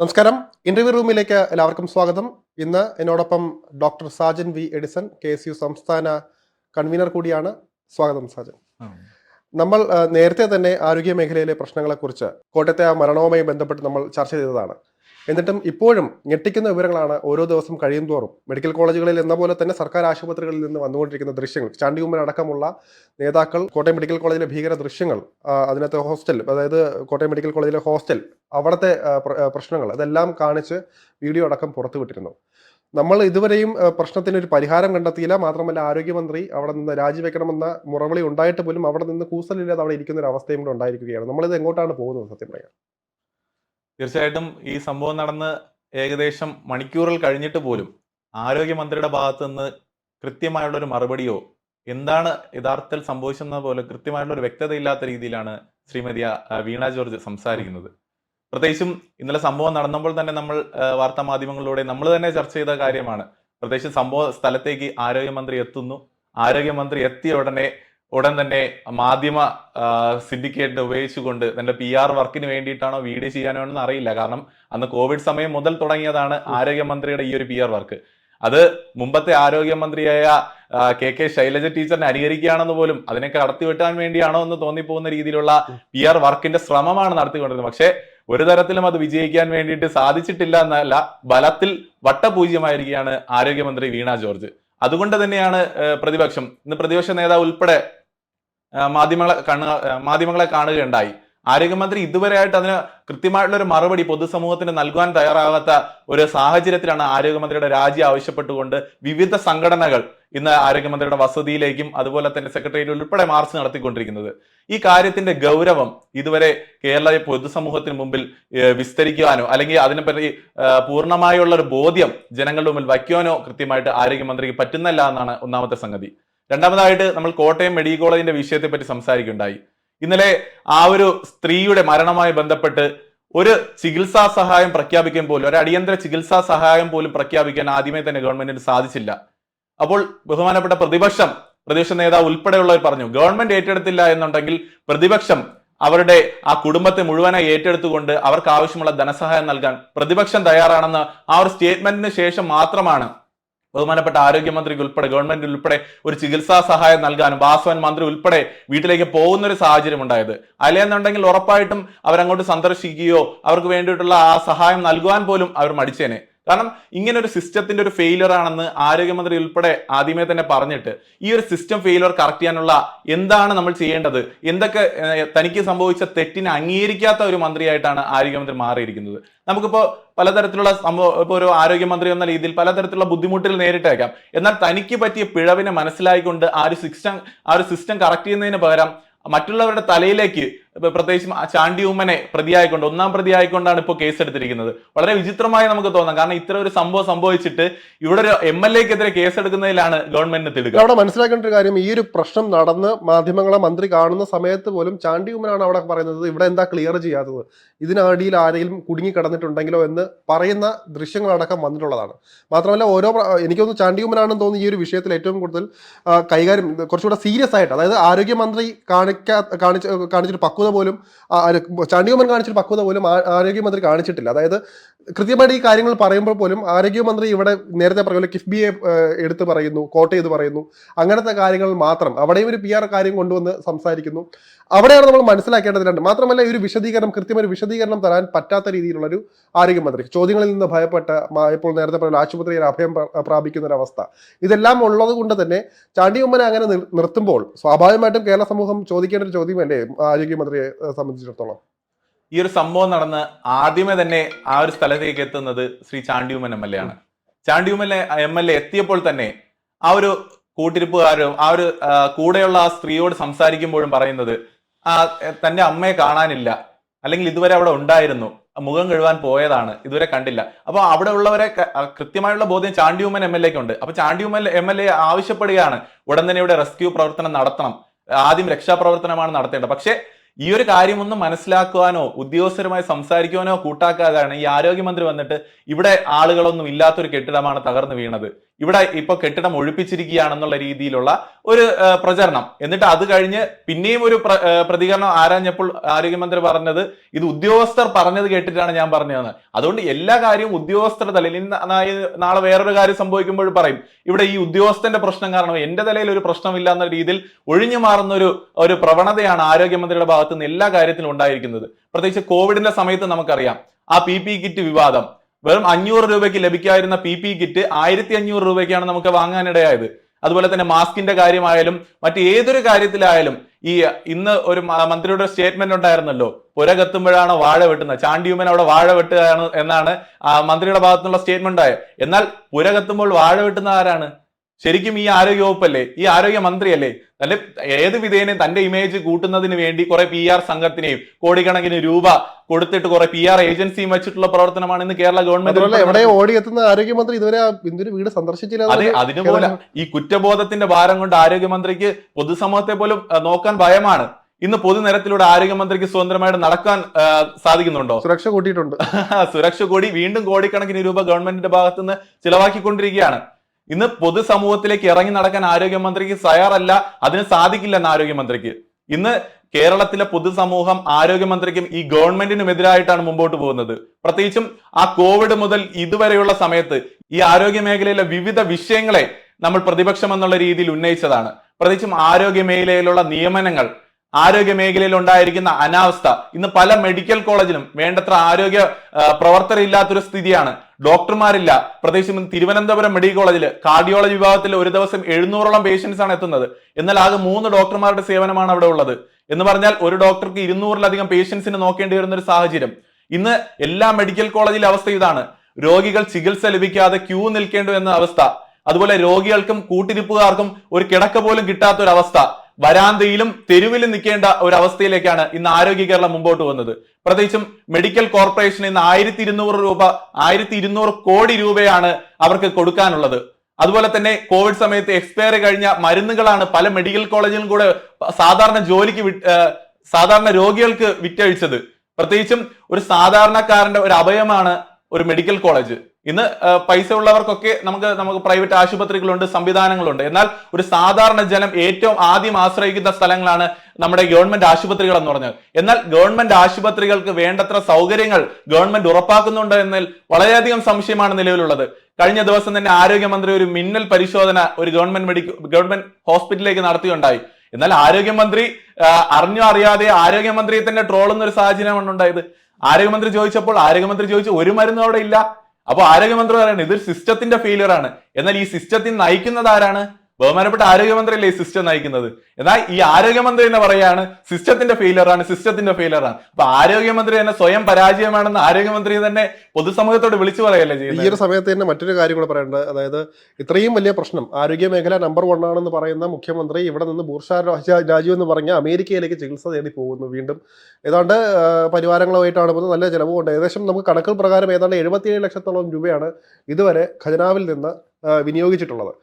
നമസ്കാരം. ഇന്റർവ്യൂ റൂമിലേക്ക് എല്ലാവർക്കും സ്വാഗതം. ഇന്ന് എന്നോടൊപ്പം doctor Sajan V Edison K S U സംസ്ഥാന കൺവീനർ കൂടിയാണ്. സ്വാഗതം സാജൻ. നമ്മൾ നേരത്തെ തന്നെ ആരോഗ്യ മേഖലയിലെ പ്രശ്നങ്ങളെക്കുറിച്ച് കോട്ടയത്തെ ആ മരണവുമായി ബന്ധപ്പെട്ട് നമ്മൾ ചർച്ച ചെയ്തതാണ്. എന്നിട്ടും ഇപ്പോഴും ഞെട്ടിക്കുന്ന വിവരങ്ങളാണ് ഓരോ ദിവസം കഴിയും തോറും. മെഡിക്കൽ കോളേജുകളിൽ എന്ന പോലെ തന്നെ സർക്കാർ ആശുപത്രികളിൽ നിന്ന് വന്നുകൊണ്ടിരിക്കുന്ന ദൃശ്യങ്ങൾ ചാണ്ടിയുമ്മൻ അടക്കമുള്ള നേതാക്കൾ കോട്ടയം മെഡിക്കൽ കോളേജിലെ ഭീകര ദൃശ്യങ്ങൾ അതിനകത്ത് ഹോസ്റ്റൽ അതായത് കോട്ടയം മെഡിക്കൽ കോളേജിലെ ഹോസ്റ്റൽ അവിടുത്തെ പ്രശ്നങ്ങൾ അതെല്ലാം കാണിച്ച് വീഡിയോ അടക്കം പുറത്തുവിട്ടിരുന്നു. നമ്മൾ ഇതുവരെയും പ്രശ്നത്തിന് ഒരു പരിഹാരം കണ്ടെത്തിയില്ല. മാത്രമല്ല ആരോഗ്യമന്ത്രി അവിടെ നിന്ന് രാജിവെക്കണമെന്ന മുറവിളി ഉണ്ടായിട്ട് പോലും അവിടെ നിന്ന് കൂസലില്ലാതെ അവിടെ ഇരിക്കുന്ന ഒരു അവസ്ഥയും കൂടെ ഉണ്ടായിരിക്കുകയാണ്. നമ്മളിത് എങ്ങോട്ടാണ് പോകുന്നത് സത്യം പറയാം തീർച്ചയായിട്ടും ഈ സംഭവം നടന്ന് ഏകദേശം മണിക്കൂറുകൾ കഴിഞ്ഞിട്ട് പോലും ആരോഗ്യമന്ത്രിയുടെ ഭാഗത്ത് നിന്ന് കൃത്യമായുള്ള ഒരു മറുപടിയോ എന്താണ് യഥാർത്ഥത്തിൽ സംഭവിച്ചെന്ന പോലെ കൃത്യമായിട്ടുള്ള ഒരു വ്യക്തത ഇല്ലാത്ത രീതിയിലാണ് ശ്രീമതി വീണ ജോർജ് സംസാരിക്കുന്നത്. പ്രത്യേകിച്ചും ഇന്നലെ സംഭവം നടന്നപ്പോൾ തന്നെ നമ്മൾ വാർത്താ മാധ്യമങ്ങളിലൂടെ നമ്മൾ തന്നെ ചർച്ച ചെയ്ത കാര്യമാണ്. പ്രത്യേകിച്ച് സംഭവ സ്ഥലത്തേക്ക് ആരോഗ്യമന്ത്രി എത്തുന്നു. ആരോഗ്യമന്ത്രി എത്തിയ ഉടനെ ഉടൻ തന്നെ മാധ്യമ സിൻഡിക്കേറ്റ് ഉപയോഗിച്ചുകൊണ്ട് തന്റെ പി ആർ വർക്കിന് വേണ്ടിയിട്ടാണോ വീഡിയോ ചെയ്യാനോ എന്ന് അറിയില്ല. കാരണം അന്ന് കോവിഡ് സമയം മുതൽ തുടങ്ങിയതാണ് ആരോഗ്യമന്ത്രിയുടെ ഈ ഒരു പി ആർ വർക്ക്. അത് മുമ്പത്തെ ആരോഗ്യമന്ത്രിയായ കെ കെ ശൈലജ ടീച്ചറിനെ അനുകരിക്കുകയാണെന്ന് പോലും അതിനെ കടത്തിവിട്ടാൻ വേണ്ടിയാണോ എന്ന് തോന്നിപ്പോകുന്ന രീതിയിലുള്ള പി ആർ വർക്കിന്റെ ശ്രമമാണ് നടത്തിക്കൊണ്ടിരുന്നത്. പക്ഷേ ഒരു തരത്തിലും അത് വിജയിക്കാൻ വേണ്ടിയിട്ട് സാധിച്ചിട്ടില്ല എന്നല്ല ബലത്തിൽ വട്ടപൂജ്യമായിരിക്കുകയാണ് ആരോഗ്യമന്ത്രി വീണ ജോർജ്. അതുകൊണ്ട് തന്നെയാണ് പ്രതിപക്ഷം. ഇന്ന് പ്രതിപക്ഷ നേതാവ് ഉൾപ്പെടെ മാധ്യമങ്ങളെ ഏഹ്, മാധ്യമങ്ങളെ കാണുകയുണ്ടായി. ആരോഗ്യമന്ത്രി ഇതുവരെയായിട്ട് അതിന് കൃത്യമായിട്ടുള്ള ഒരു മറുപടി പൊതുസമൂഹത്തിന് നൽകുവാൻ തയ്യാറാകാത്ത ഒരു സാഹചര്യത്തിലാണ് ആരോഗ്യമന്ത്രിയുടെ രാജി ആവശ്യപ്പെട്ടുകൊണ്ട് വിവിധ സംഘടനകൾ ഇന്ന് ആരോഗ്യമന്ത്രിയുടെ വസതിയിലേക്കും അതുപോലെ തന്നെ സെക്രട്ടേറിയറ്റ് ഉൾപ്പെടെ മാർച്ച് നടത്തിക്കൊണ്ടിരിക്കുന്നത്. ഈ കാര്യത്തിന്റെ ഗൗരവം ഇതുവരെ കേരള പൊതുസമൂഹത്തിന് മുമ്പിൽ വിസ്തരിക്കുവാനോ അല്ലെങ്കിൽ അതിനെപ്പറ്റി പൂർണമായുള്ള ഒരു ബോധ്യം ജനങ്ങളുടെ മുമ്പിൽ വയ്ക്കുവാനോ കൃത്യമായിട്ട് ആരോഗ്യമന്ത്രിക്ക് പറ്റുന്നില്ല എന്നാണ് ഒന്നാമത്തെ സംഗതി. രണ്ടാമതായിട്ട് നമ്മൾ കോട്ടയം മെഡിക്കൽ കോളേജിന്റെ വിഷയത്തെ പറ്റി സംസാരിക്കുകയുണ്ടായി. ഇന്നലെ ആ ഒരു സ്ത്രീയുടെ മരണവുമായി ബന്ധപ്പെട്ട് ഒരു ചികിത്സാ സഹായം പ്രഖ്യാപിക്കാൻ പോലും ഒരു അടിയന്തര ചികിത്സാ സഹായം പോലും പ്രഖ്യാപിക്കാൻ ആദ്യമേ തന്നെ ഗവൺമെന്റിന് സാധിച്ചില്ല. അപ്പോൾ ബഹുമാനപ്പെട്ട പ്രതിപക്ഷം പ്രതിപക്ഷ നേതാവ് ഉൾപ്പെടെയുള്ളവർ പറഞ്ഞു ഗവൺമെന്റ് ഏറ്റെടുത്തില്ല എന്നുണ്ടെങ്കിൽ പ്രതിപക്ഷം അവരുടെ ആ കുടുംബത്തെ മുഴുവനായി ഏറ്റെടുത്തുകൊണ്ട് അവർക്ക് ആവശ്യമുള്ള ധനസഹായം നൽകാൻ പ്രതിപക്ഷം തയ്യാറാണെന്ന് ആ ഒരു സ്റ്റേറ്റ്മെന്റിന് ശേഷം മാത്രമാണ് ബഹുമാനപ്പെട്ട ആരോഗ്യമന്ത്രിക്ക് ഉൾപ്പെടെ ഗവൺമെന്റ് ഉൾപ്പെടെ ഒരു ചികിത്സാ സഹായം നൽകാനും വാസവൻ മന്ത്രി ഉൾപ്പെടെ വീട്ടിലേക്ക് പോകുന്ന ഒരു സാഹചര്യം ഉണ്ടായത്. അല്ലെന്നുണ്ടെങ്കിൽ ഉറപ്പായിട്ടും അവരങ്ങോട്ട് സന്ദർശിക്കുകയോ അവർക്ക് വേണ്ടിയിട്ടുള്ള ആ സഹായം നൽകുവാൻ പോലും അവർ മടിച്ചേനെ. കാരണം ഇങ്ങനെ ഒരു സിസ്റ്റത്തിന്റെ ഒരു ഫെയിലിയർ ആണെന്ന് ആരോഗ്യമന്ത്രി ഉൾപ്പെടെ ആദ്യമേ തന്നെ പറഞ്ഞിട്ട് ഈ ഒരു സിസ്റ്റം ഫെയിലിയർ കറക്റ്റ് ചെയ്യാനുള്ള എന്താണ് നമ്മൾ ചെയ്യേണ്ടത്? എന്തൊക്കെ തനിക്ക് സംഭവിച്ച തെറ്റിനെ അംഗീകരിക്കാത്ത ഒരു മന്ത്രിയായിട്ടാണ് ആരോഗ്യമന്ത്രി മാറിയിരിക്കുന്നത്. നമുക്കിപ്പോ പലതരത്തിലുള്ള സംഭവം ഇപ്പോൾ ഒരു ആരോഗ്യമന്ത്രി എന്ന രീതിയിൽ പലതരത്തിലുള്ള ബുദ്ധിമുട്ടുകൾ നേരിട്ടേക്കാം. എന്നാൽ തനിക്ക് പറ്റിയ പിഴവിനെ മനസ്സിലായിക്കൊണ്ട് ആ ഒരു സിസ്റ്റം ആ ഒരു സിസ്റ്റം കറക്റ്റ് ചെയ്യുന്നതിന് പകരം മറ്റുള്ളവരുടെ തലയിലേക്ക് പ്രത്യേകിച്ചും ആ ചാണ്ടി ഉമ്മനെ പ്രതിയായിക്കൊണ്ട് ഒന്നാം പ്രതിയായിക്കൊണ്ടാണ് ഇപ്പോൾ കേസ് എടുത്തിരിക്കുന്നത് വളരെ വിചിത്രമായി നമുക്ക് തോന്നാം. കാരണം ഇത്ര ഒരു സംഭവം സംഭവിച്ചിട്ട് ഇവിടെ ഒരു എം എൽ എക്കെതിരെ കേസ് എടുക്കുന്നതിലാണ് ഗവൺമെന്റിന് തിടുക. അവിടെ മനസ്സിലാക്കേണ്ട ഒരു കാര്യം ഈ ഒരു പ്രശ്നം നടന്ന് മാധ്യമങ്ങളെ മന്ത്രി കാണുന്ന സമയത്ത് പോലും ചാണ്ടി ചാണ്ടിയുമ്മനാണ് അവിടെ പറയുന്നത് ഇവിടെ എന്താ ക്ലിയർ ചെയ്യാത്തത്? ഇതിനടിയിൽ ആരെങ്കിലും കുടുങ്ങി കിടന്നിട്ടുണ്ടെങ്കിലോ എന്ന് പറയുന്ന ദൃശ്യങ്ങളടക്കം വന്നിട്ടുള്ളതാണ്. മാത്രമല്ല ഓരോ പ്ര- ചാണ്ടി ചാണ്ടിയുമ്മനാണെന്ന് തോന്നുന്നു ഈ ഒരു വിഷയത്തിൽ ഏറ്റവും കൂടുതൽ കൈകാര്യം കുറച്ചുകൂടെ സീരിയസ് ആയിട്ട് അതായത് ആരോഗ്യമന്ത്രി കാണിക്കാ കാണിച്ച കാണിച്ചൊരു പക്വത പോലും ആ, ആര് ചാണ്ടിയുമ്മൻ കാണിച്ചൊരു പക്വത പോലും ആരോഗ്യമന്ത്രി കാണിച്ചിട്ടില്ല. അതായത് കൃത്യമായിട്ട് ഈ കാര്യങ്ങൾ പറയുമ്പോൾ പോലും ആരോഗ്യമന്ത്രി ഇവിടെ നേരത്തെ പറയുമല്ലോ കിഫ്ബിയെ എടുത്ത് പറയുന്നു കോട്ട് ചെയ്ത് പറയുന്നു. അങ്ങനത്തെ കാര്യങ്ങൾ മാത്രം. അവിടെയും ഒരു പി ആർ കാര്യം കൊണ്ടുവന്ന് സംസാരിക്കുന്നു. അവിടെയാണ് നമ്മൾ മനസ്സിലാക്കേണ്ടത് മാത്രമല്ല ഒരു വിശദീകരണം കൃത്യമായ വിശദീകരണം തരാൻ പറ്റാത്ത രീതിയിലുള്ള ഒരു ആരോഗ്യമന്ത്രി. ചോദ്യങ്ങളിൽ നിന്ന് ഭയപ്പെട്ട ഇപ്പോൾ നേരത്തെ പറഞ്ഞ ആശുപത്രിയിൽ അഭയം പ്രാപിക്കുന്ന ഒരു അവസ്ഥ ഇതെല്ലാം ഉള്ളത് കൊണ്ട് തന്നെ ചാണ്ടിയുമ്മനെ അങ്ങനെ നിർത്തുമ്പോൾ സ്വാഭാവികമായിട്ടും കേരള സമൂഹം ചോദിക്കേണ്ട ഒരു ചോദ്യമല്ലേ ആരോഗ്യമന്ത്രിയെ സംബന്ധിച്ചിടത്തോളം? ഈ ഒരു സംഭവം നടന്ന് ആദ്യമേ തന്നെ ആ ഒരു സ്ഥലത്തേക്ക് എത്തുന്നത് ശ്രീ ചാണ്ടിയുമൻ എം എൽ എ ആണ്. ചാണ്ടിയുമൻ എം എൽ എ എത്തിയപ്പോൾ തന്നെ ആ ഒരു കൂട്ടിരിപ്പുകാരും ആ ഒരു കൂടെയുള്ള ആ സ്ത്രീയോട് സംസാരിക്കുമ്പോഴും പറയുന്നത് ആ തന്റെ അമ്മയെ കാണാനില്ല. അല്ലെങ്കിൽ ഇതുവരെ അവിടെ ഉണ്ടായിരുന്നു. മുഖം കഴുവാൻ പോയതാണ്. ഇതുവരെ കണ്ടില്ല. അപ്പൊ അവിടെ ഉള്ളവരെ കൃത്യമായുള്ള ബോധ്യം ചാണ്ടിയുമൻ എം എൽ എക്ക് ഉണ്ട് അപ്പൊ ചാണ്ടിയുമൻ എം എൽ എ ആവശ്യപ്പെടുകയാണ് ഉടൻ തന്നെ ഇവിടെ റെസ്ക്യൂ പ്രവർത്തനം നടത്തണം. ആദ്യം രക്ഷാപ്രവർത്തനമാണ് നടത്തേണ്ടത്. പക്ഷേ ഈ ഒരു കാര്യമൊന്നും മനസ്സിലാക്കുവാനോ ഉദ്യോഗസ്ഥരുമായി സംസാരിക്കുവാനോ കൂട്ടാക്കാതെയാണ് ഈ ആരോഗ്യമന്ത്രി വന്നിട്ട് ഇവിടെ ആളുകളൊന്നും ഇല്ലാത്തൊരു കെട്ടിടമാണ് തകർന്നു വീണത്. ഇവിടെ ഇപ്പൊ കെട്ടിടം ഒഴിപ്പിച്ചിരിക്കുകയാണെന്നുള്ള രീതിയിലുള്ള ഒരു പ്രചരണം. എന്നിട്ട് അത് കഴിഞ്ഞ് പിന്നെയും ഒരു പ്രതികരണം ആരാഞ്ഞപ്പോൾ ആരോഗ്യമന്ത്രി പറഞ്ഞത് ഇത് ഉദ്യോഗസ്ഥർ പറഞ്ഞത് കേട്ടിട്ടാണ് ഞാൻ പറഞ്ഞതെന്ന്. അതുകൊണ്ട് എല്ലാ കാര്യവും ഉദ്യോഗസ്ഥരുടെ തലയിൽ. നാളെ വേറൊരു കാര്യം സംഭവിക്കുമ്പോൾ പറയും ഇവിടെ ഈ ഉദ്യോഗസ്ഥന്റെ പ്രശ്നം കാരണം എന്റെ തലയിൽ ഒരു പ്രശ്നമില്ല എന്ന രീതിയിൽ ഒഴിഞ്ഞു മാറുന്ന ഒരു ഒരു പ്രവണതയാണ് ആരോഗ്യമന്ത്രിയുടെ ഭാഗത്ത് നിന്ന് എല്ലാ കാര്യത്തിലും ഉണ്ടായിരിക്കുന്നത്. പ്രത്യേകിച്ച് കോവിഡിന്റെ സമയത്ത് നമുക്കറിയാം ആ പി പി കിറ്റ് വിവാദം വെറും അഞ്ഞൂറ് രൂപയ്ക്ക് ലഭിക്കാതിരുന്ന പി പി കിറ്റ് ആയിരത്തി അഞ്ഞൂറ് രൂപയ്ക്കാണ് നമുക്ക് വാങ്ങാനിടയായത്. അതുപോലെ തന്നെ മാസ്കിന്റെ കാര്യമായാലും മറ്റ് ഏതൊരു കാര്യത്തിലായാലും ഈ ഇന്ന് ഒരു മന്ത്രിയുടെ സ്റ്റേറ്റ്മെന്റ് ഉണ്ടായിരുന്നല്ലോ പുര കത്തുമ്പോഴാണ് വാഴ വെട്ടുന്നത്. ചാണ്ടിയുമ്മൻ അവിടെ വാഴ വെട്ടുകയാണ് എന്നാണ് മന്ത്രിയുടെ ഭാഗത്തുനിന്നുള്ള സ്റ്റേറ്റ്മെന്റ് ആയത് എന്നാൽ പുര കത്തുമ്പോൾ വാഴ വെട്ടുന്ന ആരാണ്? ശരിക്കും ഈ ആരോഗ്യ വകുപ്പല്ലേ ഈ ആരോഗ്യ മന്ത്രിയല്ലേ തന്റെ ഏത് വിധേനയും തന്റെ ഇമേജ് കൂട്ടുന്നതിന് വേണ്ടി കുറെ പി ആർ സംഘത്തിനെയും കോടിക്കണക്കിന് രൂപ കൊടുത്തിട്ട് കുറെ പി ആർ ഏജൻസിയും വെച്ചിട്ടുള്ള പ്രവർത്തനമാണ് ഇന്ന് കേരള ഗവൺമെന്റ് എവിടെ ഓടിയെത്തുന്ന ആരോഗ്യമന്ത്രി ഇതുവരെ ബിന്ദുവിന്റെ വീട് സന്ദർശിച്ചില്ല അതെ അതിനുപോലെ ഈ കുറ്റബോധത്തിന്റെ ഭാരം കൊണ്ട് ആരോഗ്യമന്ത്രിക്ക് പൊതുസമൂഹത്തെ പോലും നോക്കാൻ ഭയമാണ്. ഇന്ന് പൊതുനിരത്തിലൂടെ ആരോഗ്യമന്ത്രിക്ക് സ്വതന്ത്രമായിട്ട് നടക്കാൻ സാധിക്കുന്നുണ്ടോ? സുരക്ഷ കൂട്ടിയിട്ടുണ്ട്. സുരക്ഷ കൂടി വീണ്ടും കോടിക്കണക്കിന് രൂപ ഗവൺമെന്റിന്റെ ഭാഗത്തുനിന്ന് ചിലവാക്കിക്കൊണ്ടിരിക്കുകയാണ്. ഇന്ന് പൊതുസമൂഹത്തിലേക്ക് ഇറങ്ങി നടക്കാൻ ആരോഗ്യമന്ത്രിക്ക് തയ്യാറല്ല അതിന് സാധിക്കില്ല എന്ന് ആരോഗ്യമന്ത്രിക്ക്. ഇന്ന് കേരളത്തിലെ പൊതുസമൂഹം ആരോഗ്യമന്ത്രിക്കും ഈ ഗവൺമെന്റിനും എതിരായിട്ടാണ് മുമ്പോട്ട് പോകുന്നത്. പ്രത്യേകിച്ചും ആ കോവിഡ് മുതൽ ഇതുവരെയുള്ള സമയത്ത് ഈ ആരോഗ്യ മേഖലയിലെ വിവിധ വിഷയങ്ങളെ നമ്മൾ പ്രതിപക്ഷം എന്നുള്ള രീതിയിൽ ഉന്നയിച്ചതാണ്. പ്രത്യേകിച്ചും ആരോഗ്യ മേഖലയിലുള്ള നിയമനങ്ങൾ ആരോഗ്യ മേഖലയിൽ ഉണ്ടായിരിക്കുന്ന അനാവസ്ഥ. ഇന്ന് പല മെഡിക്കൽ കോളേജിലും വേണ്ടത്ര ആരോഗ്യ പ്രവർത്തകരില്ലാത്തൊരു സ്ഥിതിയാണ്. ഡോക്ടർമാരില്ല. പ്രത്യേകിച്ചും തിരുവനന്തപുരം മെഡിക്കൽ കോളേജിൽ കാർഡിയോളജി വിഭാഗത്തിൽ ഒരു ദിവസം എഴുന്നൂറോളം പേഷ്യൻസ് ആണ് എത്തുന്നത്. എന്നാൽ ആകെ മൂന്ന് ഡോക്ടർമാരുടെ സേവനമാണ് അവിടെ ഉള്ളത്. എന്ന് പറഞ്ഞാൽ ഒരു ഡോക്ടർക്ക് ഇരുന്നൂറിലധികം പേഷ്യൻസിന് നോക്കേണ്ടി വരുന്ന ഒരു സാഹചര്യം. ഇന്ന് എല്ലാ മെഡിക്കൽ കോളേജിലെ അവസ്ഥ ഇതാണ്. രോഗികൾ ചികിത്സ ലഭിക്കാതെ ക്യൂ നിൽക്കേണ്ടി വരുന്ന അവസ്ഥ. അതുപോലെ രോഗികൾക്കും കൂട്ടിരിപ്പുകാർക്കും ഒരു കിടക്ക പോലും കിട്ടാത്ത ഒരു അവസ്ഥ വരാന്തയിലും തെരുവിലും നിൽക്കേണ്ട ഒരു അവസ്ഥയിലേക്കാണ് ഇന്ന് ആരോഗ്യ കേരളം മുമ്പോട്ട് വന്നത്. പ്രത്യേകിച്ചും മെഡിക്കൽ കോർപ്പറേഷൻ ഇന്ന് ആയിരത്തി ഇരുന്നൂറ് രൂപ ആയിരത്തി ഇരുന്നൂറ് കോടി രൂപയാണ് അവർക്ക് കൊടുക്കാനുള്ളത്. അതുപോലെ തന്നെ കോവിഡ് സമയത്ത് എക്സ്പയർ കഴിഞ്ഞ മരുന്നുകളാണ് പല മെഡിക്കൽ കോളേജിലും കൂടെ സാധാരണ ജോലിക്ക് സാധാരണ രോഗികൾക്ക് വിറ്റഴിച്ചത്. പ്രത്യേകിച്ചും ഒരു സാധാരണക്കാരന്റെ ഒരു അഭയമാണ് ഒരു മെഡിക്കൽ കോളേജ്. ഇന്ന് പൈസ ഉള്ളവർക്കൊക്കെ നമുക്ക് നമുക്ക് പ്രൈവറ്റ് ആശുപത്രികളുണ്ട് സംവിധാനങ്ങളുണ്ട്. എന്നാൽ ഒരു സാധാരണ ജനം ഏറ്റവും ആദ്യം ആശ്രയിക്കുന്ന സ്ഥലങ്ങളാണ് നമ്മുടെ ഗവൺമെന്റ് ആശുപത്രികൾ എന്ന് പറഞ്ഞത്. എന്നാൽ ഗവൺമെന്റ് ആശുപത്രികൾക്ക് വേണ്ടത്ര സൗകര്യങ്ങൾ ഗവൺമെന്റ് ഉറപ്പാക്കുന്നുണ്ട് എന്നതിൽ വളരെയധികം സംശയമാണ് നിലവിലുള്ളത്. കഴിഞ്ഞ ദിവസം തന്നെ ആരോഗ്യമന്ത്രി ഒരു മിന്നൽ പരിശോധന ഒരു ഗവൺമെന്റ് മെഡിക്കൽ ഗവൺമെന്റ് ഹോസ്പിറ്റലിലേക്ക് നടത്തിയുണ്ടായി. എന്നാൽ ആരോഗ്യമന്ത്രി അറിഞ്ഞോ അറിയാതെ ആരോഗ്യമന്ത്രിയെ തന്നെ ട്രോളുന്ന ഒരു സാഹചര്യമാണ് ഉണ്ടായത്. ആരോഗ്യമന്ത്രി ചോദിച്ചപ്പോൾ ആരോഗ്യമന്ത്രി ചോദിച്ചു ഒരു മരുന്നും അവിടെ ഇല്ല. അപ്പൊ ആരോഗ്യമന്ത്രി പറയുന്നത് ഇതൊരു സിസ്റ്റത്തിന്റെ ഫെയിലിയർ ആണ്. എന്നാൽ ഈ സിസ്റ്റത്തിൽ നയിക്കുന്നത് ആരാണ്? ബഹുമാനപ്പെട്ട ആരോഗ്യമന്ത്രിയല്ലേ ഈ സിസ്റ്റം നയിക്കുന്നത്? എന്നാൽ ഈ ആരോഗ്യമന്ത്രി എന്ന് പറയാണ് സിസ്റ്റത്തിന്റെ ഫെയിലറാണ് സിസ്റ്റത്തിന്റെ ഫെയിലറാണ് അപ്പൊ ആരോഗ്യമന്ത്രി തന്നെ സ്വയം പരാജയമാണെന്ന് ആരോഗ്യമന്ത്രി തന്നെ പൊതുസമൂഹത്തോട് വിളിച്ചു പറയല്ലേ ചെയ്യുന്നത് ഈ ഒരു സമയത്ത് തന്നെ മറ്റൊരു കാര്യം കൂടെ പറയേണ്ടത് അതായത് ഇത്രയും വലിയ പ്രശ്നം ആരോഗ്യ മേഖല നമ്പർ വൺ ആണെന്ന് പറയുന്ന മുഖ്യമന്ത്രി ഇവിടെ നിന്ന് ബൂർഷാ രാജു എന്ന് പറഞ്ഞ അമേരിക്കയിലേക്ക് ചികിത്സ തേടി പോകുന്നു വീണ്ടും. ഏതാണ്ട് പരിവാരങ്ങളുമായിട്ടാണ് പോകുന്നത് നല്ല ചിലവുണ്ട് ഏകദേശം നമുക്ക് കണക്കുകൾ പ്രകാരം ഏതാണ്ട് എഴുപത്തിയേഴ് ലക്ഷത്തോളം രൂപയാണ് ഇതുവരെ ഖജനാവിൽ നിന്ന് വിനിയോഗിച്ചിട്ടുള്ളത്.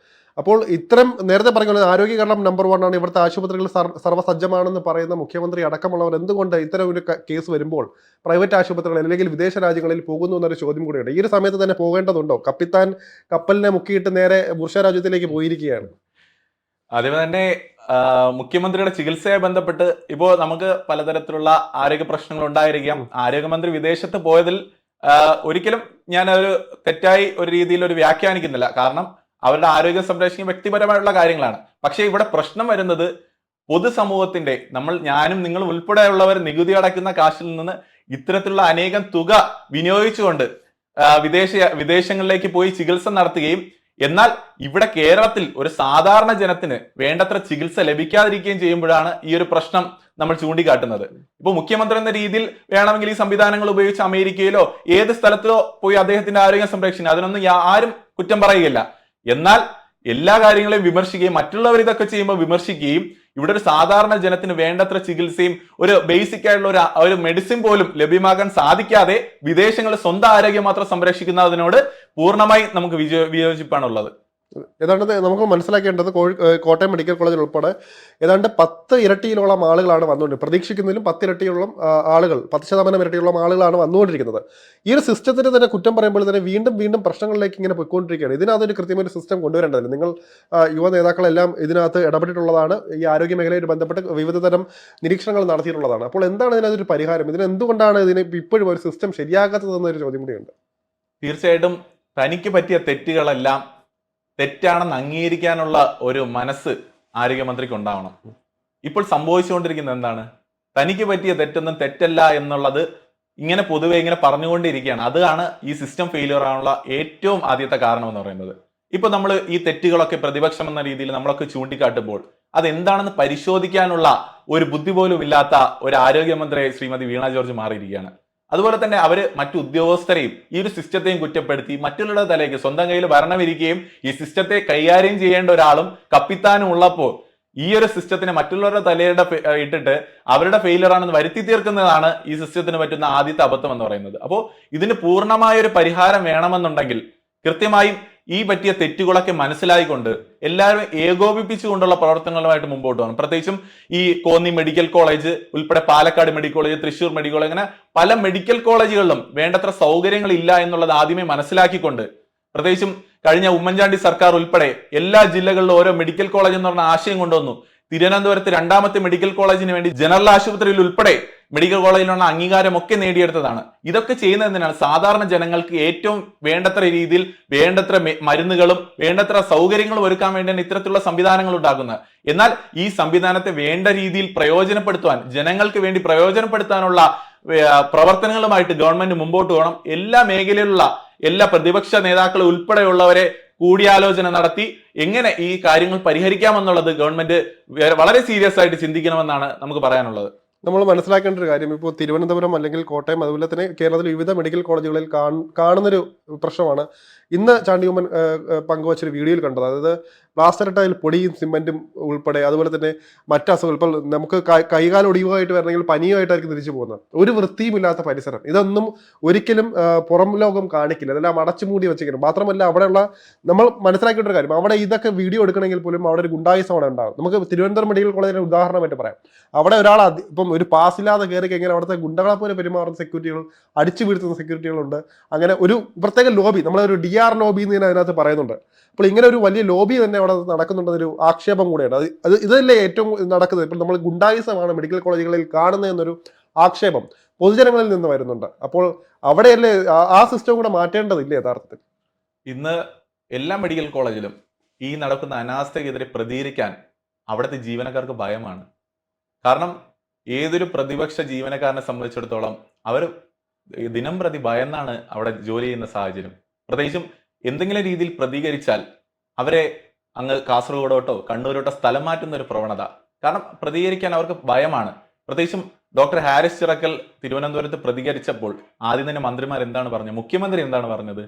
അപ്പോൾ ഇത്തരം നേരത്തെ പറഞ്ഞ ആരോഗ്യ കേരളം നമ്പർ വൺ ആണ്. ഇവിടുത്തെ ആശുപത്രികൾ സർ- സർവസജ്ജമാണെന്ന് പറയുന്ന മുഖ്യമന്ത്രി അടക്കമുള്ളവർ എന്തുകൊണ്ട് ഇത്തരം ഒരു കേസ് വരുമ്പോൾ പ്രൈവറ്റ് ആശുപത്രികൾ അല്ലെങ്കിൽ വിദേശ രാജ്യങ്ങളിൽ പോകുന്നു എന്നൊരു ചോദ്യം കൂടിയുണ്ട്. ഈ ഒരു സമയത്ത് തന്നെ പോകേണ്ടതുണ്ടോ? കപ്പിത്താൻ കപ്പലിനെ മുക്കിയിട്ട് നേരെ ബുർഷ രാജ്യത്തിലേക്ക് പോയിരിക്കുകയാണ്. അതേപോലെ തന്നെ മുഖ്യമന്ത്രിയുടെ ചികിത്സയെ ബന്ധപ്പെട്ട് ഇപ്പോ നമുക്ക് പലതരത്തിലുള്ള ആരോഗ്യ പ്രശ്നങ്ങൾ ഉണ്ടായിരിക്കാം. ആരോഗ്യമന്ത്രി വിദേശത്ത് പോയതിൽ ഒരിക്കലും ഞാൻ ഒരു തെറ്റായി ഒരു രീതിയിൽ ഒരു വ്യാഖ്യാനിക്കുന്നില്ല. കാരണം അവരുടെ ആരോഗ്യം സംരക്ഷിക്കുന്ന വ്യക്തിപരമായുള്ള കാര്യങ്ങളാണ്. പക്ഷേ ഇവിടെ പ്രശ്നം വരുന്നത് പൊതുസമൂഹത്തിന്റെ നമ്മൾ ഞാനും നിങ്ങളും ഉൾപ്പെടെയുള്ളവർ നികുതി അടയ്ക്കുന്ന കാശിൽ നിന്ന് ഇത്തരത്തിലുള്ള അനേകം തുക വിനിയോഗിച്ചുകൊണ്ട് വിദേശ വിദേശങ്ങളിലേക്ക് പോയി ചികിത്സ നടത്തുകയും എന്നാൽ ഇവിടെ കേരളത്തിൽ ഒരു സാധാരണ ജനത്തിന് വേണ്ടത്ര ചികിത്സ ലഭിക്കാതിരിക്കുകയും ചെയ്യുമ്പോഴാണ് ഈ ഒരു പ്രശ്നം നമ്മൾ ചൂണ്ടിക്കാട്ടുന്നത്. ഇപ്പൊ മുഖ്യമന്ത്രി എന്ന രീതിയിൽ വേണമെങ്കിൽ ഈ സംവിധാനങ്ങൾ ഉപയോഗിച്ച് അമേരിക്കയിലോ ഏത് സ്ഥലത്തിലോ പോയി അദ്ദേഹത്തിന്റെ ആരോഗ്യം സംരക്ഷണം അതിനൊന്നും ആരും കുറ്റം പറയുകയില്ല. എന്നാൽ എല്ലാ കാര്യങ്ങളെയും വിമർശിക്കുകയും മറ്റുള്ളവർ ഇതൊക്കെ ചെയ്യുമ്പോൾ വിമർശിക്കുകയും ഇവിടെ ഒരു സാധാരണ ജനത്തിന് വേണ്ടത്ര ചികിത്സയും ഒരു ബേസിക് ആയിട്ടുള്ള ഒരു ഒരു മെഡിസിൻ പോലും ലഭ്യമാക്കാൻ സാധിക്കാതെ വിദേശങ്ങളിൽ സ്വന്തം ആരോഗ്യം മാത്രം സംരക്ഷിക്കുന്നതിനോട് പൂർണമായി നമുക്ക് വിജയ വിയോജിപ്പാണുള്ളത്. ഏതാണ്ട് നമുക്ക് മനസ്സിലാക്കേണ്ടത് കോഴി കോട്ടയം മെഡിക്കൽ കോളേജിൽ ഉൾപ്പെടെ ഏതാണ്ട് പത്ത് ഇരട്ടിയിലോളം ആളുകളാണ് വന്നുകൊണ്ട് പ്രതീക്ഷിക്കുന്നതിലും പത്ത് ഇരട്ടിയോളം ആളുകൾ പത്ത് ശതമാനം ഇരട്ടിയോളം ആളുകളാണ് വന്നുകൊണ്ടിരിക്കുന്നത്. ഈ ഒരു സിസ്റ്റത്തിന് തന്നെ കുറ്റം പറയുമ്പോൾ തന്നെ വീണ്ടും വീണ്ടും പ്രശ്നങ്ങളിലേക്ക് ഇങ്ങനെ പോയിക്കൊണ്ടിരിക്കുകയാണ്. ഇതിനകത്തൊരു കൃത്യമായ സിസ്റ്റം കൊണ്ടുവരേണ്ടതില്ല. നിങ്ങൾ യുവ നേതാക്കളെല്ലാം ഇതിനകത്ത് ഇടപെട്ടിട്ടുള്ളതാണ്. ഈ ആരോഗ്യ മേഖലയുമായി ബന്ധപ്പെട്ട് വിവിധ തരം നിരീക്ഷണങ്ങൾ നടത്തിയിട്ടുള്ളതാണ്. അപ്പോൾ എന്താണ് ഇതിനകത്തൊരു പരിഹാരം? ഇതിന് എന്തുകൊണ്ടാണ് ഇതിന് ഇപ്പോഴും ഒരു സിസ്റ്റം ശരിയാകാത്തതെന്നൊരു ചോദ്യം കൂടിയുണ്ട്. തീർച്ചയായിട്ടും തനിക്ക് പറ്റിയ തെറ്റുകളെല്ലാം തെറ്റാണെന്ന് അംഗീകരിക്കാനുള്ള ഒരു മനസ്സ് ആരോഗ്യമന്ത്രിക്ക് ഉണ്ടാവണം ഇപ്പോൾ സംഭവിച്ചുകൊണ്ടിരിക്കുന്നത് എന്താണ്? തനിക്ക് പറ്റിയ തെറ്റൊന്നും തെറ്റല്ല എന്നുള്ളത് ഇങ്ങനെ പൊതുവെ ഇങ്ങനെ പറഞ്ഞുകൊണ്ടിരിക്കുകയാണ്. അതാണ് ഈ സിസ്റ്റം ഫെയിലിയർ ആവാനുള്ള ഏറ്റവും ആദ്യത്തെ കാരണം എന്ന് പറയുന്നത്. ഇപ്പൊ നമ്മൾ ഈ തെറ്റുകളൊക്കെ പ്രതിപക്ഷം എന്ന രീതിയിൽ നമ്മളൊക്കെ ചൂണ്ടിക്കാട്ടുമ്പോൾ അതെന്താണെന്ന് പരിശോധിക്കാനുള്ള ഒരു ബുദ്ധി പോലും ഇല്ലാത്ത ഒരു ആരോഗ്യമന്ത്രി ശ്രീമതി വീണ ജോർജ് മാറിയിരിക്കുകയാണ്. അതുപോലെ തന്നെ അവർ മറ്റു ഉദ്യോഗസ്ഥരെയും ഈ ഒരു സിസ്റ്റത്തെയും കുറ്റപ്പെടുത്തി മറ്റുള്ളവരുടെ തലേക്ക് സ്വന്തം കയ്യിൽ ഭരണമിരിക്കുകയും ഈ സിസ്റ്റത്തെ കൈകാര്യം ചെയ്യേണ്ട ഒരാളും കപ്പിത്താനും ഉള്ളപ്പോൾ ഈ ഒരു സിസ്റ്റത്തിന് മറ്റുള്ളവരുടെ തലയുടെ ഇട്ടിട്ട് അവരുടെ ഫെയിലിയർ ആണെന്ന് വരുത്തി തീർക്കുന്നതാണ് ഈ സിസ്റ്റത്തിന് പറ്റുന്ന ആദ്യത്തെ അബദ്ധം എന്ന് പറയുന്നത്. അപ്പോൾ ഇതിന് പൂർണമായ ഒരു പരിഹാരം വേണമെന്നുണ്ടെങ്കിൽ കൃത്യമായും ഈ പറ്റിയ തെറ്റുകളൊക്കെ മനസ്സിലായിക്കൊണ്ട് എല്ലാവരും ഏകോപിപ്പിച്ചുകൊണ്ടുള്ള പ്രവർത്തനങ്ങളുമായിട്ട് മുമ്പോട്ട് പോകണം പ്രത്യേകിച്ചും ഈ കോന്നി മെഡിക്കൽ കോളേജ് ഉൾപ്പെടെ Palakkad medical college Thrissur medical college അങ്ങനെ പല മെഡിക്കൽ കോളേജുകളിലും വേണ്ടത്ര സൗകര്യങ്ങൾ ഇല്ല എന്നുള്ളത് ആദ്യമേ മനസ്സിലാക്കിക്കൊണ്ട് പ്രത്യേകിച്ചും കഴിഞ്ഞ ഉമ്മൻചാണ്ടി സർക്കാർ ഉൾപ്പെടെ എല്ലാ ജില്ലകളിലും ഓരോ മെഡിക്കൽ കോളേജ് എന്ന് പറഞ്ഞ ആശയം കൊണ്ടുവന്നു. തിരുവനന്തപുരത്ത് രണ്ടാമത്തെ മെഡിക്കൽ കോളേജിന് വേണ്ടി ജനറൽ ആശുപത്രിയിൽ ഉൾപ്പെടെ മെഡിക്കൽ കോളേജിലുള്ള അംഗീകാരമൊക്കെ നേടിയെടുത്തതാണ്. ഇതൊക്കെ ചെയ്യുന്നതിനാണ് സാധാരണ ജനങ്ങൾക്ക് ഏറ്റവും വേണ്ടത്ര രീതിയിൽ വേണ്ടത്ര മരുന്നുകളും വേണ്ടത്ര സൗകര്യങ്ങളും ഒരുക്കാൻ വേണ്ടിയാണ് ഇത്തരത്തിലുള്ള സംവിധാനങ്ങൾ ഉണ്ടാക്കുന്നത്. എന്നാൽ ഈ സംവിധാനത്തെ വേണ്ട രീതിയിൽ പ്രയോജനപ്പെടുത്തുവാൻ ജനങ്ങൾക്ക് വേണ്ടി പ്രയോജനപ്പെടുത്താനുള്ള പ്രവർത്തനങ്ങളുമായിട്ട് ഗവൺമെന്റ് മുമ്പോട്ട് പോകണം. എല്ലാ മേഖലയിലുള്ള എല്ലാ പ്രതിപക്ഷ നേതാക്കളും ഉൾപ്പെടെയുള്ളവരെ കൂടിയാലോചന നടത്തി എങ്ങനെ ഈ കാര്യങ്ങൾ പരിഹരിക്കാമെന്നുള്ളത് ഗവൺമെന്റ് വളരെ സീരിയസ് ആയിട്ട് ചിന്തിക്കണമെന്നാണ് നമുക്ക് പറയാനുള്ളത്. നമ്മൾ മനസ്സിലാക്കേണ്ട ഒരു കാര്യം ഇപ്പോൾ തിരുവനന്തപുരം അല്ലെങ്കിൽ കോട്ടയം അതുപോലെ തന്നെ കേരളത്തിലെ വിവിധ മെഡിക്കൽ കോളേജുകളിൽ കാണുന്നൊരു പ്രശ്നമാണ്. ഇന്ന് ചാണ്ടിയുമ്മൻ പങ്കുവച്ചൊരു വീഡിയോയിൽ കണ്ടത്. അതായത് പ്ലാസ്റ്ററിട്ടതിൽ പൊടിയും സിമെന്റും ഉൾപ്പെടെ അതുപോലെ തന്നെ മറ്റ് അസുഖം ഇപ്പോൾ നമുക്ക് കൈകാലം ഒടിവായിട്ട് വരണമെങ്കിൽ പനിയുമായിട്ടായിരിക്കും തിരിച്ചു പോകുന്നത്. ഒരു വൃത്തിയുമില്ലാത്ത പരിസരം. ഇതൊന്നും ഒരിക്കലും പുറം ലോകം കാണിക്കില്ല. ഇതെല്ലാം അടച്ചു മൂടി വെച്ചിരിക്കണം മാത്രമല്ല അവിടെയുള്ള നമ്മൾ മനസ്സിലാക്കിയിട്ടൊരു കാര്യം. അവിടെ ഇതൊക്കെ വീഡിയോ എടുക്കണമെങ്കിൽ പോലും അവിടെ ഒരു ഗുണ്ടായുസം അവിടെ ഉണ്ടാകും നമുക്ക് തിരുവനന്തപുരം മെഡിക്കൽ കോളേജിന് ഉദാഹരണമായിട്ട് പറയാം. അവിടെ ഒരാൾ ഇപ്പം ഒരു പാസ് ഇല്ലാതെ കയറി കഴിഞ്ഞാൽ അവിടുത്തെ ഗുണ്ടകളെ പോലെ പെരുമാറുന്ന സെക്യൂരിറ്റികൾ അടിച്ചു വീഴ്ത്തുന്ന സെക്യൂരിറ്റികളുണ്ട് അങ്ങനെ ഒരു പ്രത്യേക ലോബി നമ്മളൊരു ഡി ആർ ലോബി എന്ന് അതിനകത്ത് പറയുന്നുണ്ട്. അപ്പോൾ ഇങ്ങനെ ഒരു വലിയ ലോബി തന്നെ അവിടെ നടക്കുന്നുണ്ടെന്നൊരു ആക്ഷേപം കൂടെയാണ് അത് അത് ഇതല്ലേ ഏറ്റവും നടക്കുന്നത്? ഇപ്പോൾ നമ്മൾ ഗുണ്ടായുസമാണ് മെഡിക്കൽ കോളേജുകളിൽ കാണുന്നതെന്നൊരു ആക്ഷേപം പൊതുജനങ്ങളിൽ നിന്ന് വരുന്നുണ്ട്. അപ്പോൾ അവിടെയല്ലേ ആ- ആ സിസ്റ്റം കൂടെ മാറ്റേണ്ടതില്ലേ യഥാർത്ഥത്തിൽ? ഇന്ന് എല്ലാ മെഡിക്കൽ കോളേജിലും ഈ നടക്കുന്ന അനാസ്ഥയ്ക്കെതിരെ പ്രതികരിക്കാൻ അവിടുത്തെ ജീവനക്കാർക്ക് ഭയമാണ്. കാരണം ഏതൊരു പ്രതിപക്ഷ ജീവനക്കാരനെ സംബന്ധിച്ചിടത്തോളം അവർ ദിനം പ്രതി ഭയന്നാണ് അവിടെ ജോലി ചെയ്യുന്ന സാഹചര്യം. പ്രത്യേകിച്ചും എന്തെങ്കിലും രീതിയിൽ പ്രതികരിച്ചാൽ അവരെ അങ്ങ് കാസർഗോഡോട്ടോ കണ്ണൂരോട്ടോ സ്ഥലം മാറ്റുന്ന ഒരു പ്രവണത. കാരണം പ്രതികരിക്കാൻ അവർക്ക് ഭയമാണ്. പ്രത്യേകിച്ചും ഡോക്ടർ ഹാരിസ് ചിറക്കൽ തിരുവനന്തപുരത്ത് പ്രതികരിച്ചപ്പോൾ ആദ്യം തന്നെ മന്ത്രിമാർ എന്താണ് പറഞ്ഞത്? മുഖ്യമന്ത്രി എന്താണ് പറഞ്ഞത്?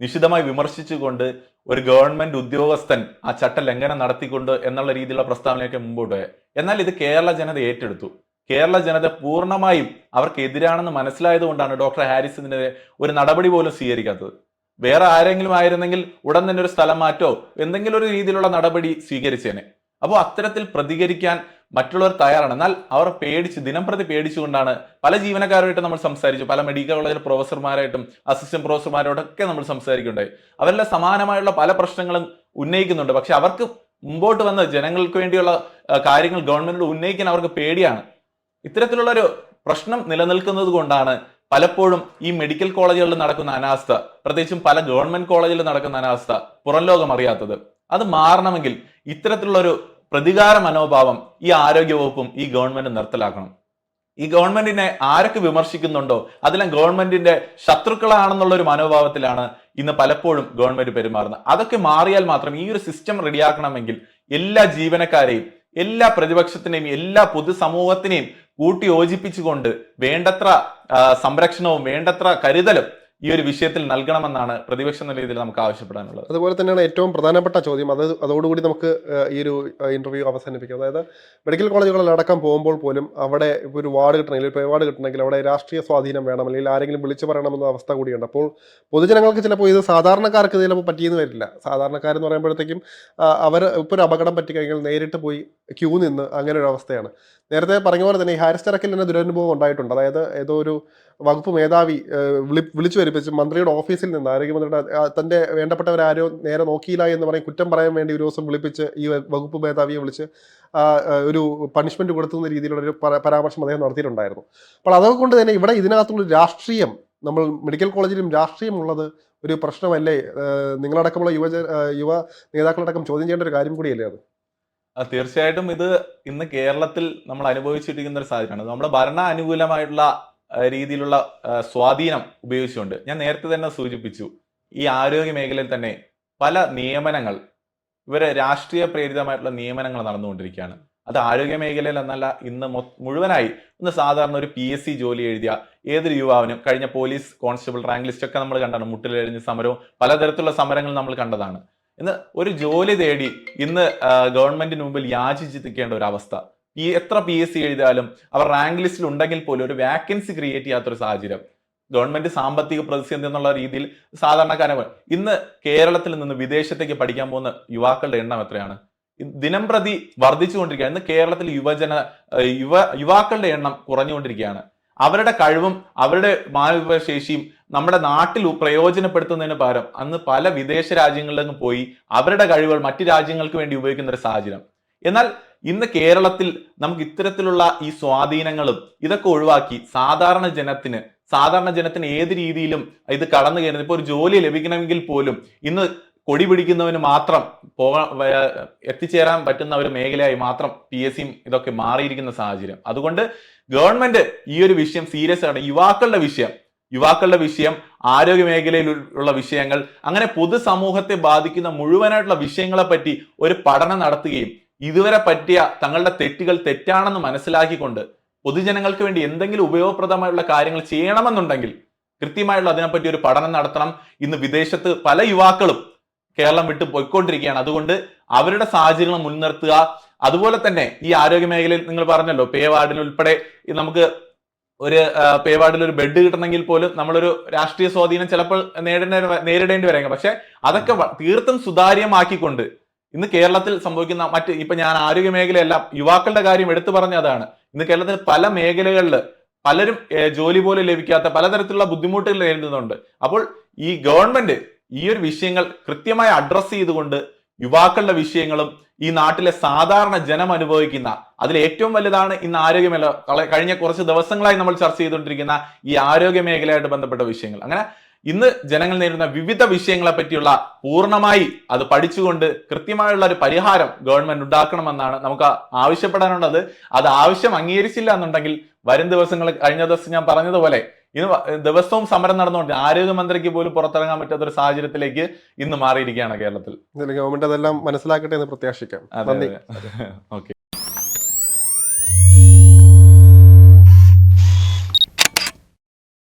നിശിതമായി വിമർശിച്ചുകൊണ്ട് ഒരു ഗവൺമെന്റ് ഉദ്യോഗസ്ഥൻ ആ ചട്ട ലംഘനം നടത്തിക്കൊണ്ട് എന്നുള്ള രീതിയിലുള്ള പ്രസ്താവനയൊക്കെ മുമ്പോട്ട് പോയത് എന്നാൽ ഇത് കേരള ജനത ഏറ്റെടുത്തു. കേരള ജനത പൂർണമായും അവർക്കെതിരാണെന്ന് മനസ്സിലായത് മനസ്സിലായതുകൊണ്ടാണ് ഡോക്ടർ ഹാരിസിനെതിരെ ഒരു നടപടി പോലും സ്വീകരിക്കാത്തത്. വേറെ ആരെങ്കിലും ആയിരുന്നെങ്കിൽ ഉടൻ തന്നെ ഒരു സ്ഥലം മാറ്റോ എന്തെങ്കിലും ഒരു രീതിയിലുള്ള നടപടി സ്വീകരിച്ചേനെ. അപ്പോൾ അത്തരത്തിൽ പ്രതികരിക്കാൻ മറ്റുള്ളവർ തയ്യാറാണ്. എന്നാൽ അവർ പേടിച്ച് ദിനം പ്രതി പേടിച്ചുകൊണ്ടാണ് പല ജീവനക്കാരുമായിട്ട് നമ്മൾ സംസാരിച്ചു. പല മെഡിക്കൽ കോളേജിലെ പ്രൊഫസർമാരായിട്ടും അസിസ്റ്റന്റ് പ്രൊഫസർമാരോടൊക്കെ നമ്മൾ സംസാരിക്കുന്നുണ്ടായി. അവരെല്ലാം സമാനമായുള്ള പല പ്രശ്നങ്ങളും ഉന്നയിക്കുന്നുണ്ട്. പക്ഷെ അവർക്ക് മുമ്പോട്ട് വന്ന ജനങ്ങൾക്ക് വേണ്ടിയുള്ള കാര്യങ്ങൾ ഗവൺമെന്റിൽ ഉന്നയിക്കാൻ അവർക്ക് പേടിയാണ്. ഇത്തരത്തിലുള്ള ഒരു പ്രശ്നം നിലനിൽക്കുന്നത് കൊണ്ടാണ് പലപ്പോഴും ഈ മെഡിക്കൽ കോളേജുകളിൽ നടക്കുന്ന അനാസ്ഥ പ്രത്യേകിച്ചും പല ഗവൺമെന്റ് കോളേജിൽ നടക്കുന്ന അനാസ്ഥ പുറം ലോകം അറിയാത്തത്. അത് മാറണമെങ്കിൽ ഇത്തരത്തിലുള്ള ഒരു പ്രതികാര മനോഭാവം ഈ ആരോഗ്യ വകുപ്പും ഈ ഗവൺമെന്റും നിർത്തലാക്കണം. ഈ ഗവൺമെന്റിനെ ആരൊക്കെ വിമർശിക്കുന്നുണ്ടോ അതെല്ലാം ഗവൺമെന്റിന്റെ ശത്രുക്കളാണെന്നുള്ള ഒരു മനോഭാവത്തിലാണ് ഇന്ന് പലപ്പോഴും ഗവൺമെന്റ് പെരുമാറുന്നത്. അതൊക്കെ മാറിയാൽ മാത്രം ഈ ഒരു സിസ്റ്റം റെഡിയാക്കണമെങ്കിൽ എല്ലാ ജീവനക്കാരെയും എല്ലാ പ്രതിപക്ഷത്തിനെയും എല്ലാ പൊതുസമൂഹത്തിനെയും കൂട്ടി യോജിപ്പിച്ചുകൊണ്ട് വേണ്ടത്ര സംരക്ഷണവും വേണ്ടത്ര കരുതലും ഈ ഒരു വിഷയത്തിൽ നൽകണമെന്നാണ് പ്രതിപക്ഷം എന്ന രീതിയിൽ നമുക്ക് ആവശ്യപ്പെടാനുള്ളത്. അതുപോലെ തന്നെയാണ് ഏറ്റവും പ്രധാനപ്പെട്ട ചോദ്യം അത് അതോടുകൂടി നമുക്ക് ഈ ഒരു ഇന്റർവ്യൂ അവസാനിപ്പിക്കാം. അതായത് മെഡിക്കൽ കോളേജുകളിലടക്കം പോകുമ്പോൾ പോലും അവിടെ ഒരു വാർഡ് കിട്ടണമെങ്കിൽ ഇപ്പോൾ വാർഡ് കിട്ടണമെങ്കിൽ അവിടെ രാഷ്ട്രീയ സ്വാധീനം വേണം അല്ലെങ്കിൽ ആരെങ്കിലും വിളിച്ചു പറയണമെന്ന അവസ്ഥ കൂടിയുണ്ട്. അപ്പോൾ പൊതുജനങ്ങൾക്ക് ചിലപ്പോൾ ഇത് സാധാരണക്കാർക്ക് ചിലപ്പോൾ പറ്റിയെന്ന് വരില്ല. സാധാരണക്കാരെന്ന് പറയുമ്പോഴത്തേക്കും അവർ ഇപ്പോൾ ഒരു അപകടം പറ്റി കഴിഞ്ഞാൽ നേരിട്ട് പോയി ക്യൂ നിന്ന് അങ്ങനെ ഒരു അവസ്ഥയാണ്. നേരത്തെ പറഞ്ഞ പോലെ തന്നെ ഈ ഹാരിസ് സ്റ്റെറക്കിൽ തന്നെ ദുരനുഭവം ഉണ്ടായിട്ടുണ്ട്. അതായത് ഏതോ ഒരു വകുപ്പ് മേധാവി വിളി വിളിച്ചു വരിപ്പിച്ച് മന്ത്രിയുടെ ഓഫീസിൽ നിന്ന് ആരോഗ്യമന്ത്രിയുടെ തന്റെ വേണ്ടപ്പെട്ടവരാരോ നേരെ നോക്കിയില്ല എന്ന് പറയും കുറ്റം പറയാൻ വേണ്ടി ഒരു ദിവസം വിളിപ്പിച്ച് ഈ വകുപ്പ് മേധാവിയെ വിളിച്ച് ഒരു പണിഷ്മെന്റ് കൊടുത്തുന്ന രീതിയിലുള്ള ഒരു പരാമർശം അദ്ദേഹം നടത്തിയിട്ടുണ്ടായിരുന്നു. അപ്പോൾ അതുകൊണ്ട് തന്നെ ഇവിടെ ഇതിനകത്തുള്ള രാഷ്ട്രീയം നമ്മൾ മെഡിക്കൽ കോളേജിലും രാഷ്ട്രീയം ഉള്ളത് ഒരു പ്രശ്നമല്ലേ? നിങ്ങളടക്കമുള്ള യുവജ യുവ നേതാക്കളടക്കം ചോദ്യം ചെയ്യേണ്ട ഒരു കാര്യം കൂടിയല്ലേ അത്? തീർച്ചയായിട്ടും ഇത് ഇന്ന് കേരളത്തിൽ നമ്മൾ അനുഭവിച്ചിരിക്കുന്ന ഒരു സാഹചര്യമാണ്. നമ്മുടെ ഭരണ അനുകൂലമായിട്ടുള്ള രീതിയിലുള്ള സ്വാധീനം ഉപയോഗിച്ചുകൊണ്ട് ഞാൻ നേരത്തെ തന്നെ സൂചിപ്പിച്ചു ഈ ആരോഗ്യ മേഖലയിൽ തന്നെ പല നിയമനങ്ങൾ ഇവരെ രാഷ്ട്രീയ പ്രേരിതമായിട്ടുള്ള നിയമനങ്ങൾ നടന്നുകൊണ്ടിരിക്കുകയാണ്. അത് ആരോഗ്യ മേഖലയിൽ എന്നല്ല ഇന്ന് മുഴുവനായി ഇന്ന് സാധാരണ ഒരു പി എസ് സി ജോലി എഴുതിയ ഏതൊരു യുവാവിനും കഴിഞ്ഞ പോലീസ് കോൺസ്റ്റബിൾ റാങ്ക് ലിസ്റ്റ് ഒക്കെ നമ്മൾ കണ്ടാണ് മുട്ടിലെഴിഞ്ഞ സമരവും പലതരത്തിലുള്ള സമരങ്ങൾ നമ്മൾ കണ്ടതാണ്. ഇന്ന് ഒരു ജോലി തേടി ഇന്ന് ഗവൺമെന്റിന് മുമ്പിൽ യാചിച്ച് നിൽക്കേണ്ട ഒരു അവസ്ഥ. ഈ എത്ര പി എസ് സി എഴുതിയാലും അവർ റാങ്ക് ലിസ്റ്റിൽ ഉണ്ടെങ്കിൽ പോലും ഒരു വാക്കൻസി ക്രിയേറ്റ് ചെയ്യാത്തൊരു സാഹചര്യം. ഗവൺമെന്റ് സാമ്പത്തിക പ്രതിസന്ധി എന്നുള്ള രീതിയിൽ സാധാരണക്കാരെ ഇന്ന് കേരളത്തിൽ നിന്ന് വിദേശത്തേക്ക് പഠിക്കാൻ പോകുന്ന യുവാക്കളുടെ എണ്ണം എത്രയാണ്? ദിനം പ്രതി വർദ്ധിച്ചുകൊണ്ടിരിക്കുകയാണ്. ഇന്ന് കേരളത്തിൽ യുവജന യുവ യുവാക്കളുടെ എണ്ണം കുറഞ്ഞുകൊണ്ടിരിക്കുകയാണ്. അവരുടെ കഴിവും അവരുടെ മാനവികശേഷിയും നമ്മുടെ നാട്ടിൽ പ്രയോജനപ്പെടുത്തുന്നതിന് പകരം അന്ന് പല വിദേശ രാജ്യങ്ങളിലും പോയി അവരുടെ കഴിവുകൾ മറ്റു രാജ്യങ്ങൾക്ക് വേണ്ടി ഉപയോഗിക്കുന്ന ഒരു സാഹചര്യം. എന്നാൽ ഇന്ന് കേരളത്തിൽ നമുക്ക് ഇത്തരത്തിലുള്ള ഈ സ്വാധീനങ്ങളും ഇതൊക്കെ ഒഴിവാക്കി സാധാരണ ജനത്തിന് സാധാരണ ജനത്തിന് ഏത് രീതിയിലും ഇത് കടന്നു കയറുന്നത്? ഇപ്പൊ ഒരു ജോലി ലഭിക്കണമെങ്കിൽ പോലും ഇന്ന് കൊടി പിടിക്കുന്നവന് മാത്രം പോകാൻ എത്തിച്ചേരാൻ പറ്റുന്ന ഒരു മേഖലയായി മാത്രം പി എസ് സിയും ഇതൊക്കെ മാറിയിരിക്കുന്ന സാഹചര്യം. അതുകൊണ്ട് ഗവൺമെന്റ് ഈ ഒരു വിഷയം സീരിയസ് ആണ്. യുവാക്കളുടെ വിഷയം യുവാക്കളുടെ വിഷയം ആരോഗ്യ മേഖലയിലുള്ള വിഷയങ്ങൾ അങ്ങനെ പൊതുസമൂഹത്തെ ബാധിക്കുന്ന മുഴുവനായിട്ടുള്ള വിഷയങ്ങളെ പറ്റി ഒരു പഠനം നടത്തുകയും ഇതുവരെ പറ്റിയ തങ്ങളുടെ തെറ്റുകൾ തെറ്റാണെന്ന് മനസ്സിലാക്കിക്കൊണ്ട് പൊതുജനങ്ങൾക്ക് വേണ്ടി എന്തെങ്കിലും ഉപയോഗപ്രദമായുള്ള കാര്യങ്ങൾ ചെയ്യണമെന്നുണ്ടെങ്കിൽ കൃത്യമായുള്ള അതിനെപ്പറ്റി ഒരു പഠനം നടത്തണം. ഇന്ന് വിദേശത്ത് പല യുവാക്കളും കേരളം വിട്ട് പോയിക്കൊണ്ടിരിക്കുകയാണ്. അതുകൊണ്ട് അവരുടെ സാഹചര്യങ്ങൾ മുൻനിർത്തുക. അതുപോലെ തന്നെ ഈ ആരോഗ്യ മേഖലയിൽ നിങ്ങൾ പറഞ്ഞല്ലോ പേ വാർഡിൽ ഉൾപ്പെടെ നമുക്ക് ഒരു പേ വാർഡിൽ ഒരു ബെഡ് കിട്ടണമെങ്കിൽ പോലും നമ്മളൊരു രാഷ്ട്രീയ സ്വാധീനം ചിലപ്പോൾ നേരിടേണ്ടി വരേക്കാം പക്ഷെ അതൊക്കെ തീർത്തും സുതാര്യമാക്കിക്കൊണ്ട് ഇന്ന് കേരളത്തിൽ സംഭവിക്കുന്ന മറ്റ് ഇപ്പൊ ഞാൻ ആരോഗ്യ മേഖലയല്ല യുവാക്കളുടെ കാര്യം എടുത്തു പറഞ്ഞ അതാണ് ഇന്ന് കേരളത്തിൽ പല മേഖലകളിൽ പലരും ജോലി പോലും ലഭിക്കാത്ത പലതരത്തിലുള്ള ബുദ്ധിമുട്ടുകൾ നേരിടുന്നുണ്ട്. അപ്പോൾ ഈ ഗവൺമെന്റ് ഈ ഒരു വിഷയങ്ങൾ കൃത്യമായി അഡ്രസ്സ് ചെയ്തുകൊണ്ട് യുവാക്കളുടെ വിഷയങ്ങളും ഈ നാട്ടിലെ സാധാരണ ജനം അനുഭവിക്കുന്ന അതിൽ ഏറ്റവും വലുതാണ് ഇന്ന് ആരോഗ്യമേഖല. കഴിഞ്ഞ കുറച്ച് ദിവസങ്ങളായി നമ്മൾ ചർച്ച ചെയ്തുകൊണ്ടിരിക്കുന്ന ഈ ആരോഗ്യ മേഖലയായിട്ട് ബന്ധപ്പെട്ട വിഷയങ്ങൾ. അങ്ങനെ ഇന്ന് ജനങ്ങൾ നേരിടുന്ന വിവിധ വിഷയങ്ങളെ പറ്റിയുള്ള പൂർണമായി അത് പഠിച്ചുകൊണ്ട് കൃത്യമായുള്ള ഒരു പരിഹാരം ഗവൺമെന്റ് ഉണ്ടാക്കണമെന്നാണ് നമുക്ക് ആവശ്യപ്പെടാനുള്ളത്. അത് ആവശ്യം അംഗീകരിച്ചില്ല എന്നുണ്ടെങ്കിൽ വരും ദിവസങ്ങൾ കഴിഞ്ഞ ദിവസം ഞാൻ പറഞ്ഞതുപോലെ ഇന്ന് ദിവസവും സമരം നടന്നുകൊണ്ട് ആരോഗ്യമന്ത്രിക്ക് പോലും പുറത്തിറങ്ങാൻ പറ്റാത്ത ഒരു സാഹചര്യത്തിലേക്ക് ഇന്ന് മാറിയിരിക്കുകയാണ് കേരളത്തിൽ. ഗവൺമെന്റ് അതെല്ലാം മനസ്സിലാക്കട്ടെ എന്ന് പ്രത്യാശിക്കാം. ഓക്കെ.